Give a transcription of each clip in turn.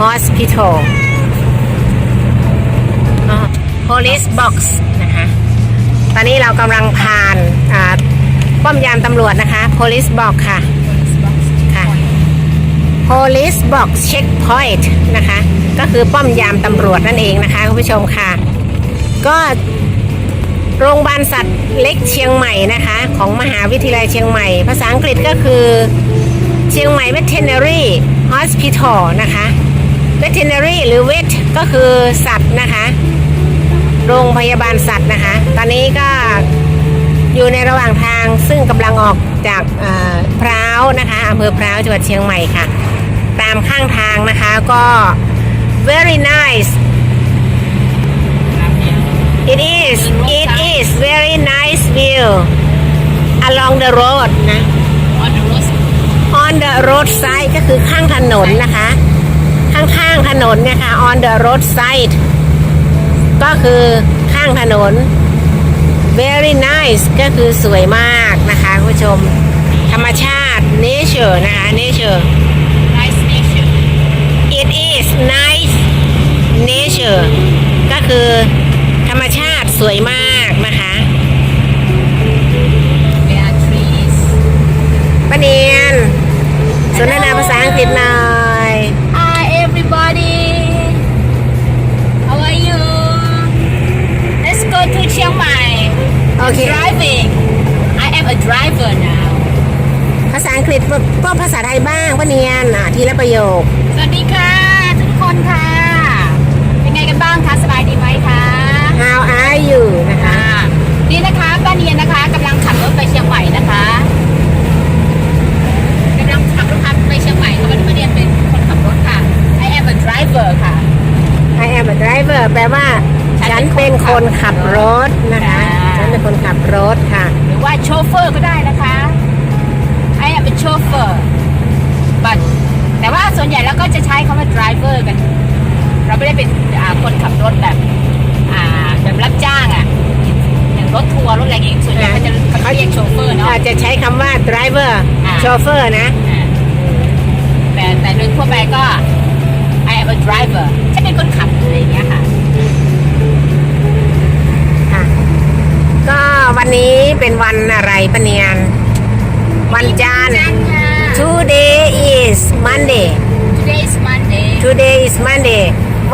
Hospital อ๋อ Police Box นะคะ ตอนนี้เรากำลังผ่านป้อมยามตำรวจนะคะ Police Box ค่ะค่ะ Police Box Checkpoint นะคะ ก็คือป้อมยามตำรวจนั่นเองนะคะคุณผู้ชมค่ะ ก็โรงพยาบาลสัตว์เล็กเชียงใหม่นะคะ ของมหาวิทยาลัยเชียงใหม่ ภาษาอังกฤษก็คือเชียงใหม่ Veterinary Hospital นะคะ Veterinary หรือ Vet ก็คือสัตว์นะคะ โรงพยาบาลสัตว์นะคะ ตอนนี้ก็อยู่ในระหว่างทางซึ่งกำลังออกจากเอ่อพร้าวนะคะอำเภอพร้าวจังหวัดเชียงใหม่ค่ะ ตามข้างทางนะคะก็ very nice it is it is very nice view along the road นะ on the road on the roadside ก็คือข้างถนนนะคะ ข้างๆถนนเนี่ยค่ะ on the roadside ก็คือข้างถนน very nice ก็คือสวยมากนะคะคุณผู้ชม ธรรมชาติ nature นะคะ nature nice nation it is nice nature ก็คือธรรมชาติสวยมากนะคะ there are trees ป้าเนียนสนทนาภาษาอังกฤษหน่อ เค driving I am a driver now ภาษาอังกฤษก็ภาษาไทยบ้างป้าเนียนอะทีละประโยค สวัสดีค่ะ ทุกคนค่ะ เป็นไงกันบ้างคะสบายดีไหมคะ How are you นะคะอ่านี่นะคะป้าเนียนนะคะกำลังขับรถไปเชียงใหม่นะคะกำลังขับรถขับไปเชียงใหม่ค่ะวันนี้ป้าเนียนเป็นคนขับรถค่ะ I am a driver ค่ะ I am a driver แปลว่า ฉันเป็นคนขับรถนะคะอ่าฉันเป็น คนขับรถค่ะ หรือว่าโชเฟอร์ก็ได้นะคะ I am a chauffeur but แต่ว่าส่วนใหญ่แล้วก็จะใช้คำว่า driver กัน เราไม่ได้เป็นอ่าคนขับรถแบบอ่าแบบรับจ้างอะอย่างรถทัวร์รถอะไรอย่างงี้ส่วนใหญ่เขาจะเขาเรียกโชเฟอร์เนาะอาจจะใช้คำว่า driver อ่า chauffeur นะอ่าแต่แต่โดยทั่วไปก็ I am a driver ฉันเป็นคนขับอะไรอย่างเงี้ยค่ะค่ะ เป็นวันอะไรปะเนียน วันจันทร์จันทร์ค่ะ Today is Monday Today is Monday Today is Monday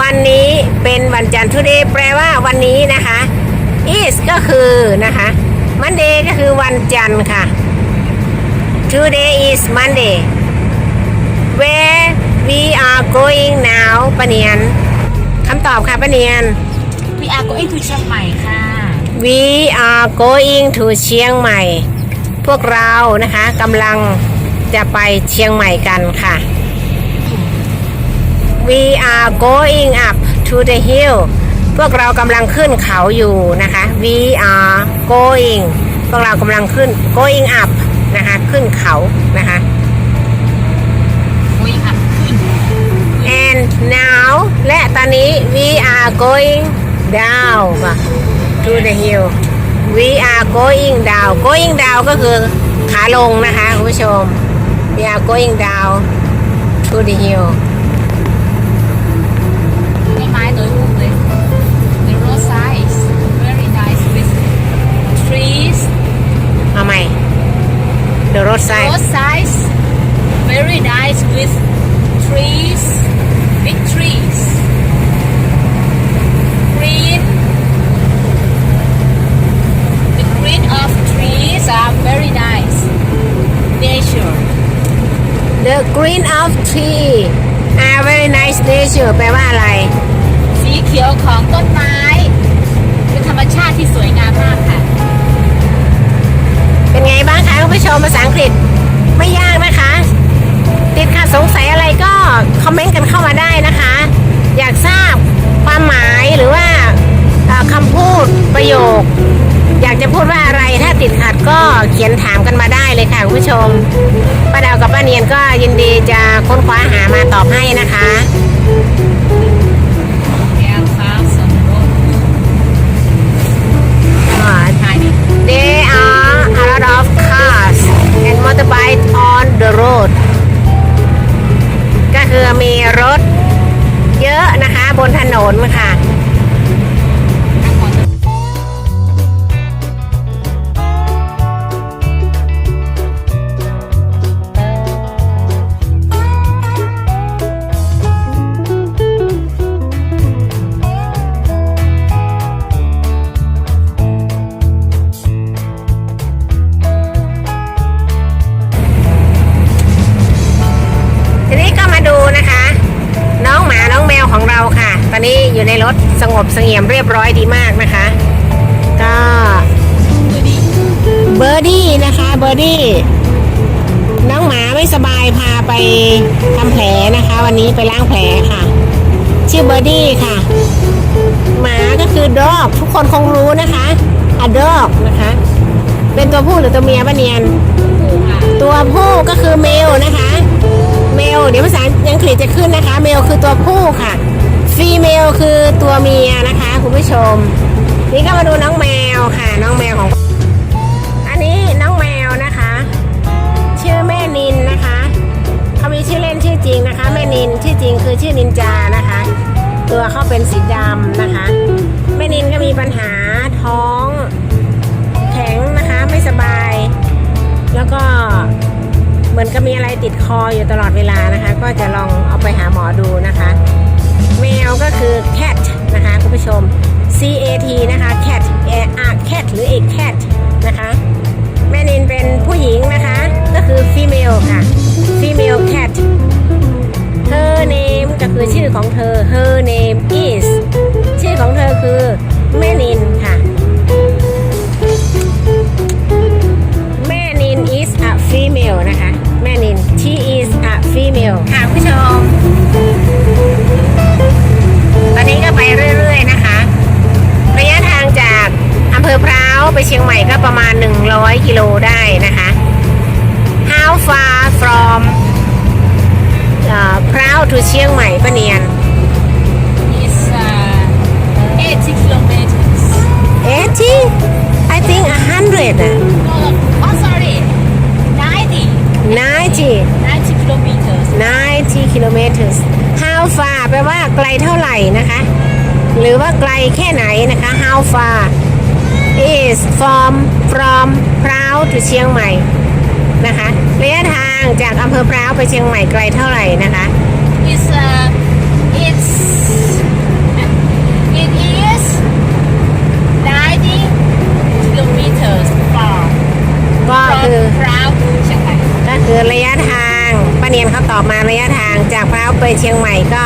วันนี้เป็นวันจันทร์ Today แปลว่าวันนี้นะคะ is ก็คือนะคะ Monday ก็คือวันจันทร์ค่ะ Today is Monday Where we are going now ปะเนียนคำตอบค่ะปะเนียน We are going to เชียงใหม่ค่ะ We are going to เชียงใหม่ พวกเรานะคะกำลังจะไปเชียงใหม่กันค่ะ We are going up to the hill พวกเรากำลังขึ้นเขาอยู่นะคะ We are going พวกเรากำลังขึ้น going up นะคะ ขึ้นเขานะคะ going up ขึ้น and now และตอนนี้ we are going down ค่ะ to the hill we are going down going down ก็คือขาลงนะคะคุณผู้ชม we are going down to the hill ต้นไม้โดยรวมเลย The road size very nice with trees เอาใหม่ the roadside road size very nice with trees big trees Of trees are very nice nature the green of tree are very nice nature แปลว่าอะไร สีเขียวของต้นไม้ เป็นธรรมชาติที่สวยงามมากค่ะ เป็นไงบ้างคะคุณผู้ชมภาษาอังกฤษไม่ยากนะคะ ติดขัดสงสัยอะไรก็ คอมเมนต์กันเข้ามาได้นะคะ อยากทราบความหมายหรือว่า เขียนถามกันมาได้เลยค่ะคุณผู้ชมป้าดาวกับป้าเนียนก็ยินดีจะค้นคว้าหามาตอบให้นะคะ สงบเสงี่ยมเรียบร้อยดีมากนะคะ ก็เบอร์ดี้นะคะเบอร์ดี้น้องหมาไม่สบายพาไปทำแผลนะคะ วันนี้ไปล้างแผลค่ะ ชื่อเบอร์ดี้ค่ะ หมาก็คือดอกทุกคนคงรู้นะคะอะดอกนะคะ เป็นตัวผู้หรือตัวเมียปะเนียน ตัวผู้ก็คือเมลนะคะ เมลเดี๋ยวภาษาอังกฤษจะขึ้นนะคะ เมลคือตัวผู้ค่ะ ฟีเมลคือตัวเมียนะคะคุณผู้ชม นี่ก็มาดูน้องแมวค่ะ น้องแมวของ อันนี้น้องแมวนะคะ ชื่อแม่นินนะคะเขามีชื่อเล่นชื่อจริงนะคะ แม่นินชื่อจริงคือชื่อนินจานะคะ ตัวเขาเป็นสีดำนะคะ แม่นินก็มีปัญหาท้อง แข็งนะคะไม่สบาย แล้วก็เหมือนกับมีอะไรติดคออยู่ตลอดเวลานะคะ ก็จะลองเอาไปหาหมอดูนะคะ แมวก็คือ cat นะคะคุณผู้ชม C A T นะคะ cat A R cat หรือ a cat นะคะ แม่นินเป็นผู้หญิงนะคะ ก็คือ female ค่ะ female cat her name ก็คือชื่อของเธอ her name is ชื่อของเธอคือแม่นิน ชียงใหม่ก็ประมาณ 100 กิโลได้นะคะ How far from พร้าว to เชียงใหม่ปะเนียน is uh, 80 kilometers 80 I think 100อะ no oh sorry 90 90 90 kilometers 90 kilometers how far แปลว่าไกลเท่าไหร่นะคะ หรือว่าไกลแค่ไหนนะคะ how far is from from พร้าว to เชียงใหม่นะคะระยะทางจากอำเภอพร้าวไปเชียงใหม่ไกลเท่าไหร่นะคะ is uh, it's it is 90 kilometers far ก็คือ from Proud to เชียงใหม่ก็คือระยะทางป้าเนียนเขาตอบมาระยะทางจากพร้าวไปเชียงใหม่ก็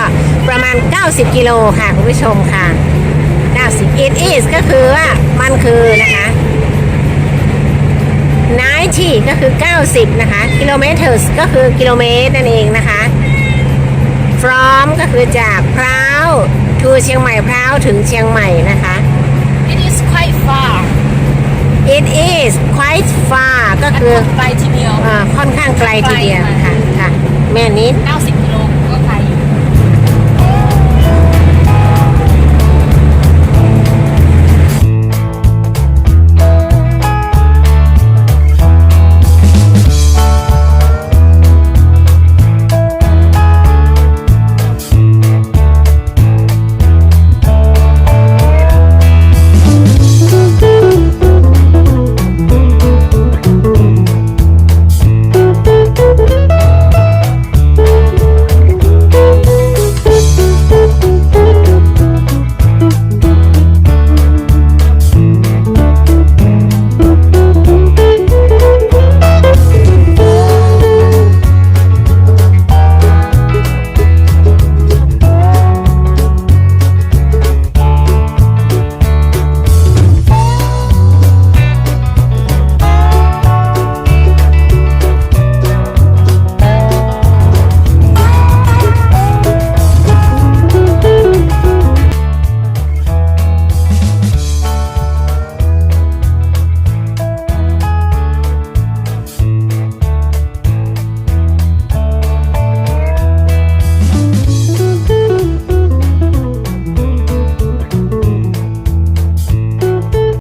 ประมาณ 90 กิโลค่ะคุณผู้ชมค่ะ 90 it is ก็คือว่ามันคือนะคะ90ก็คือ 90 นะคะกิโลเมตรก็คือกิโลเมตรนั่นเองนะคะ from ก็คือจากพร้าว to เชียงใหม่พร้าวถึงเชียงใหม่นะคะ it is quite far it is quite far ก็คือไปทีเดียวเอ่อค่อนข้างไกลทีเดียวค่ะค่ะแม่นิด90